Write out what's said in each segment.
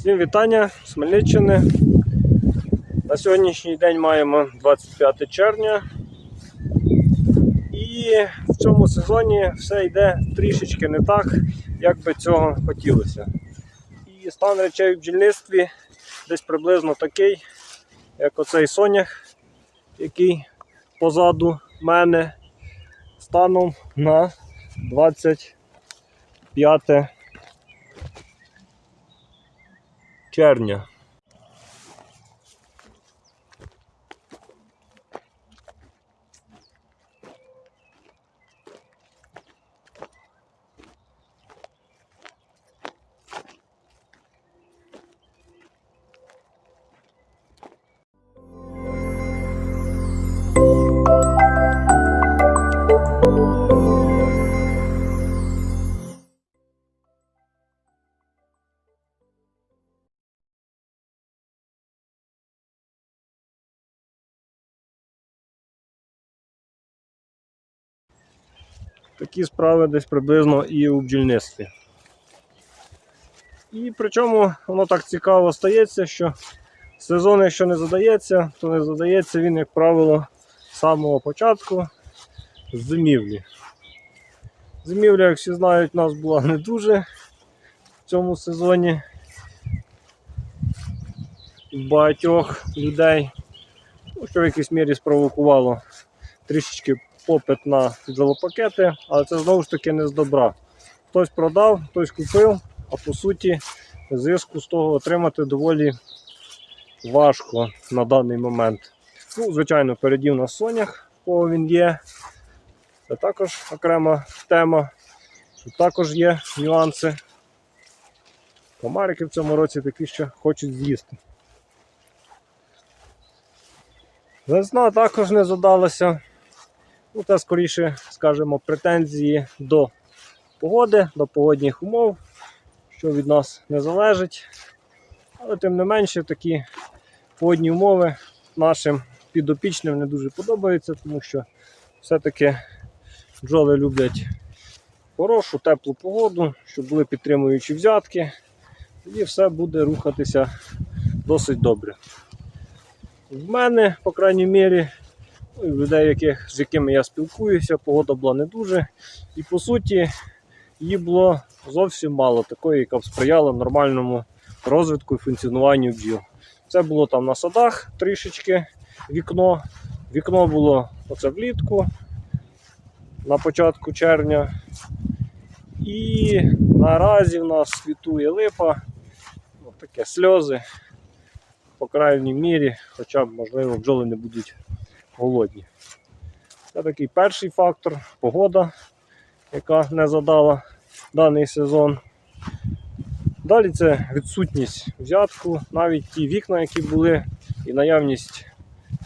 Всім вітання з Хмельниччини. На сьогоднішній день маємо 25 червня. І в цьому сезоні все йде трішечки не так, як би цього хотілося. І стан речей в бджільництві десь приблизно такий, як оцей сонях, який позаду мене станом на 25 червня. księgarnia Такі справи десь приблизно і у бджільництві. І причому воно так цікаво стається, що сезон, якщо не задається, то не задається він, як правило, з самого початку з зимівлі. Зимівля, як всі знають, у нас була не дуже в цьому сезоні. Багатьох людей, ну, що в якійсь мірі спровокувало трішечки попит на бджолопакети, але це знову ж таки не з добра. Хтось продав, хтось купив, а по суті зиску з того отримати доволі важко на даний момент. Ну, Звичайно, впереді у нас сонях, кого він є. Це також окрема тема. Тут також є нюанси. Комарики в цьому році такі що хочуть з'їсти. Весна також не задалася. Ну, це скоріше, скажімо, претензії до погоди, до погодних умов, що від нас не залежить. Але тим не менше такі погодні умови нашим підопічним не дуже подобаються, тому що все-таки бджоли люблять хорошу, теплу погоду, щоб були підтримуючі взятки, і все буде рухатися досить добре. В мене, по крайній мірі, людей, яких, з якими я спілкуюся, погода була не дуже. І по суті, її було зовсім мало, такої, яка б сприяла нормальному розвитку і функціонуванню бджіл. Це було там на садах трішечки вікно. Вікно було оце влітку на початку червня. І наразі в нас світує липа, От таке сльози. По крайній мірі, хоча б, можливо, бджоли не будуть голодні. Це такий перший фактор погода, яка не задала даний сезон. Далі це відсутність взятку, навіть ті вікна, які були, і наявність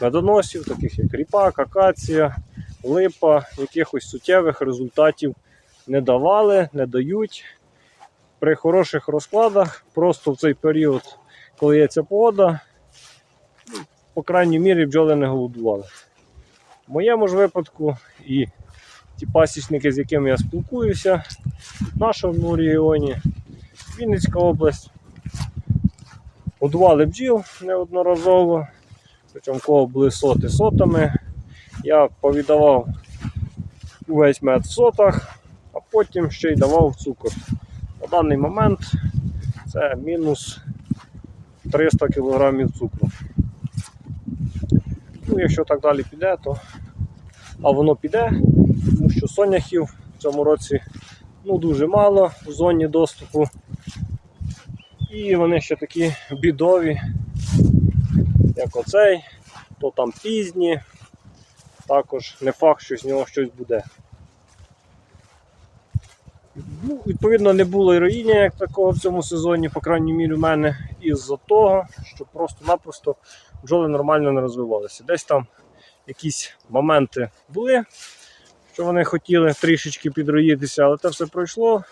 медоносів, таких як ріпак, акація, липа, якихось суттєвих результатів не давали, не дають. При хороших розкладах, просто в цей період, коли є ця погода, по крайній мірі бджоли не голодували. В моєму ж випадку і ті пасічники, з якими я спілкуюся, в нашому регіоні, Вінницька область, годували бджіл неодноразово, причому кого були соти сотами. Я повідавав увесь мед в сотах, а потім ще й давав цукор. На даний момент це мінус 300 кг цукру. Ну, якщо так далі піде, то а воно піде, тому що соняхів в цьому році ну, дуже мало в зоні доступу. І вони ще такі бідові, як оцей, то там пізні, також не факт, що з нього щось буде. Ну, Відповідно, не було героїня як такого в цьому сезоні, по крайній мірі, у мене, із-за того, що просто-напросто бджоли нормально не розвивалися. Десь там якісь моменти були, що вони хотіли трішечки підроїтися, але це все пройшло.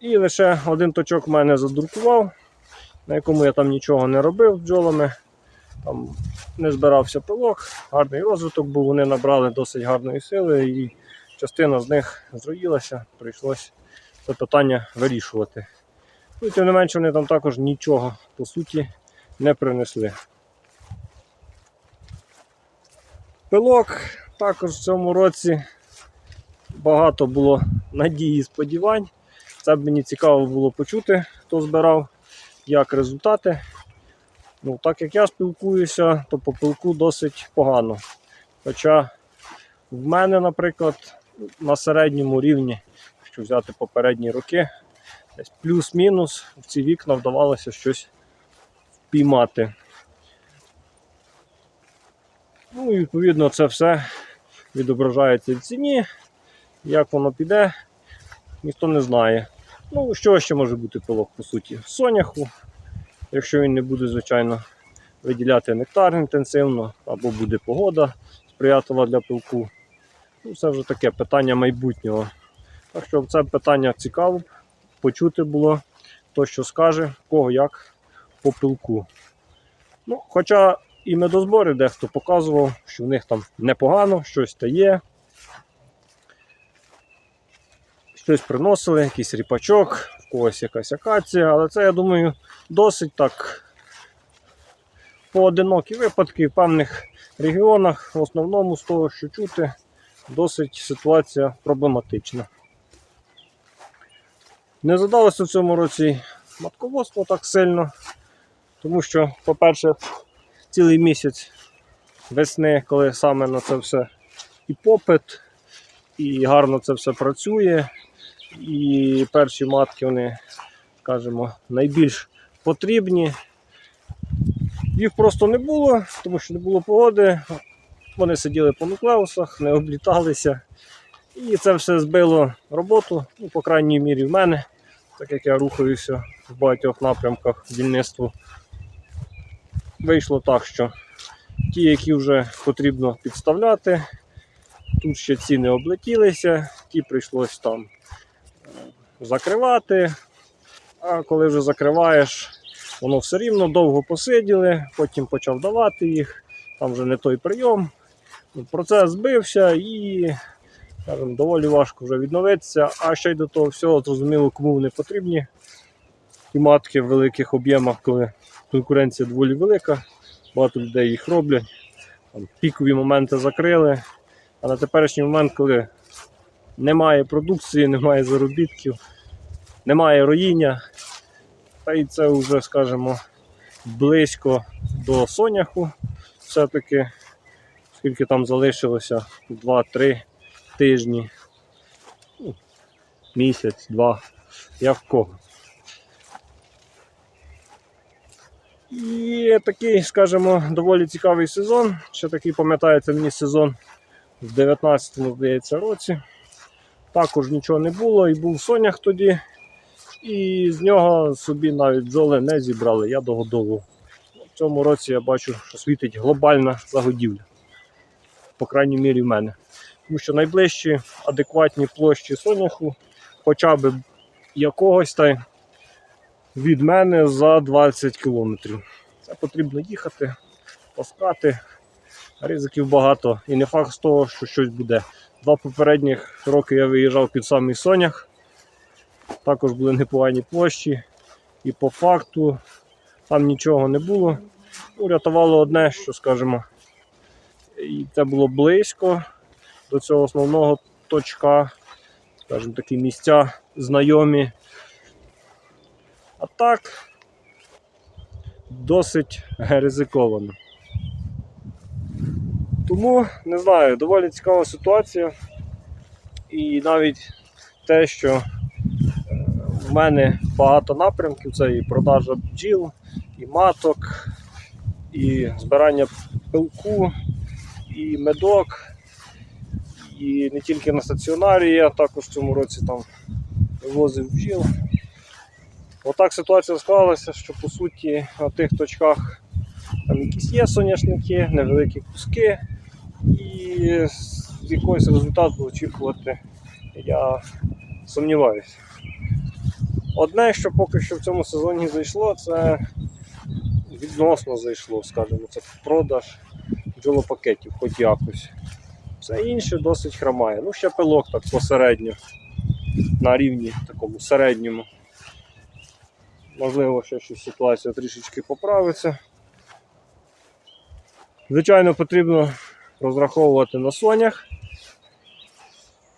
І лише один точок мене задуркував, на якому я там нічого не робив бджолами. Там не збирався пилок, гарний розвиток був, вони набрали досить гарної сили і частина з них зроїлася, прийшлося це питання вирішувати. Ну, тим не менше вони там також нічого по суті не принесли. Пилок також в цьому році багато було надії і сподівань. Це б мені цікаво було почути, хто збирав, як результати. Ну, Так як я спілкуюся, то по пилку досить погано. Хоча в мене, наприклад, на середньому рівні, якщо взяти попередні роки, десь плюс-мінус в ці вікна вдавалося щось впіймати. Ну і відповідно це все відображається в ціні. Як воно піде, ніхто не знає. Ну, що ще може бути пилок, по суті? Соняху, якщо він не буде, звичайно, виділяти нектар інтенсивно, або буде погода сприятлива для пилку. Ну, це вже таке питання майбутнього. Так що це питання цікаво почути було, хто що скаже, кого як по пилку. Ну, Хоча і медозбори дехто показував, що в них там непогано, щось та є. Щось приносили, якийсь ріпачок, в когось якась акація, але це, я думаю, досить так поодинокі випадки в певних регіонах, в основному з того, що чути, досить ситуація проблематична. Не задалося в цьому році матководство так сильно, тому що, по-перше, цілий місяць весни, коли саме на це все і попит, і гарно це все працює. І перші матки, вони, скажімо, найбільш потрібні. Їх просто не було, тому що не було погоди. Вони сиділи по нуклеусах, не обліталися. І це все збило роботу, ну, по крайній мірі в мене, так як я рухаюся в багатьох напрямках дільництву. Вийшло так, що ті, які вже потрібно підставляти, тут ще ці не облетілися, ті прийшлось там е, закривати. А коли вже закриваєш, воно все рівно довго посиділи, потім почав давати їх, там вже не той прийом. Процес збився і скажімо, доволі важко вже відновитися. А ще й до того всього, зрозуміло, кому вони потрібні. І матки в великих об'ємах, коли конкуренція доволі велика, багато людей їх роблять. Пікові моменти закрили. А на теперішній момент, коли немає продукції, немає заробітків, немає роїння, та й це вже, скажімо, близько до соняху, все-таки, скільки там залишилося 2-3 тижні, місяць, два, як в кого. І такий, скажімо, доволі цікавий сезон. Ще такий пам'ятається мені сезон в 19-му, здається, році. Також нічого не було, і був сонях тоді. І з нього собі навіть бджоли не зібрали, я догодовував. В цьому році я бачу, що світить глобальна загодівля. По крайній мірі в мене. Тому що найближчі адекватні площі соняху, хоча б якогось та від мене за 20 кілометрів. Це потрібно їхати, паскати. Ризиків багато. І не факт з того, що щось буде. Два попередніх роки я виїжджав під самий сонях. Також були непогані площі. І по факту там нічого не було. Ну, Рятувало одне, що скажімо, і це було близько до цього основного точка. Скажімо, такі місця знайомі. А так досить ризиковано. Тому не знаю, доволі цікава ситуація. І навіть те, що е, в мене багато напрямків, це і продажа бджіл, і маток, і збирання пилку, і медок, і не тільки на стаціонарі, я також в цьому році там вивозив бджіл. Отак ситуація склалася, що по суті на тих точках там якісь є соняшники, невеликі куски, і з якогось результату очікувати я сумніваюся. Одне, що поки що в цьому сезоні зайшло, це відносно зайшло, скажімо, це продаж бджолопакетів, хоч якось. Все інше досить хромає. Ну, ще пилок так посередньо, на рівні такому середньому. Можливо, ще щось ситуація трішечки поправиться. Звичайно, потрібно розраховувати на сонях.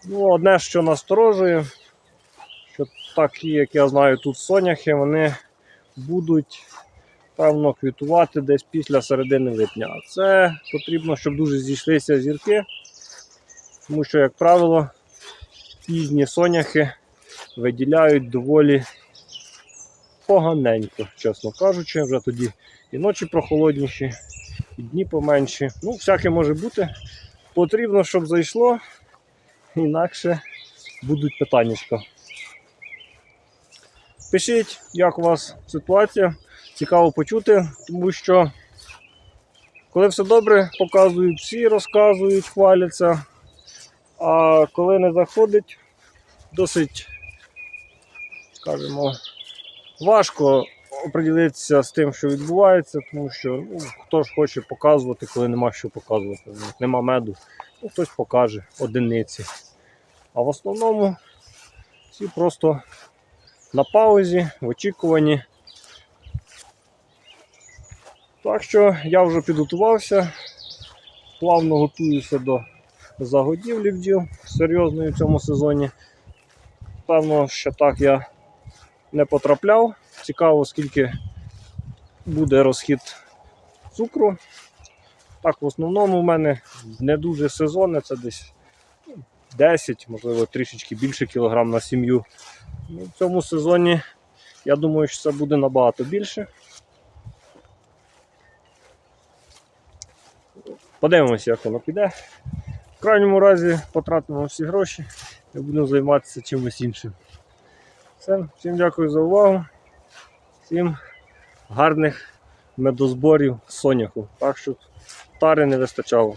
Ну, одне, що насторожує, що такі, як я знаю, тут соняхи, вони будуть певно квітувати десь після середини липня. Це потрібно, щоб дуже зійшлися зірки, тому що, як правило, пізні соняхи виділяють доволі поганенько, чесно кажучи, вже тоді і ночі прохолодніші, і дні поменші. Ну, всяке може бути. Потрібно, щоб зайшло, інакше будуть питаннячка. Пишіть, як у вас ситуація. Цікаво почути, тому що коли все добре, показують всі, розказують, хваляться. А коли не заходить, досить, скажімо, важко оприділитися з тим, що відбувається, тому що ну, хто ж хоче показувати, коли нема що показувати. Ну, Нема меду, ну, хтось покаже одиниці. А в основному всі просто на паузі, в очікуванні. Так що я вже підготувався, плавно готуюся до загодівлі бджіл серйозної в цьому сезоні. Певно, ще так я не потрапляв. Цікаво, скільки буде розхід цукру. Так, в основному в мене не дуже сезонне, це десь 10, можливо, трішечки більше кілограм на сім'ю. Ну, в цьому сезоні я думаю, що це буде набагато більше. Подивимося, як воно піде. В крайньому разі потратимо всі гроші і будемо займатися чимось іншим. Все, всім дякую за увагу. Всім гарних медозборів соняху. Так щоб тари не вистачало.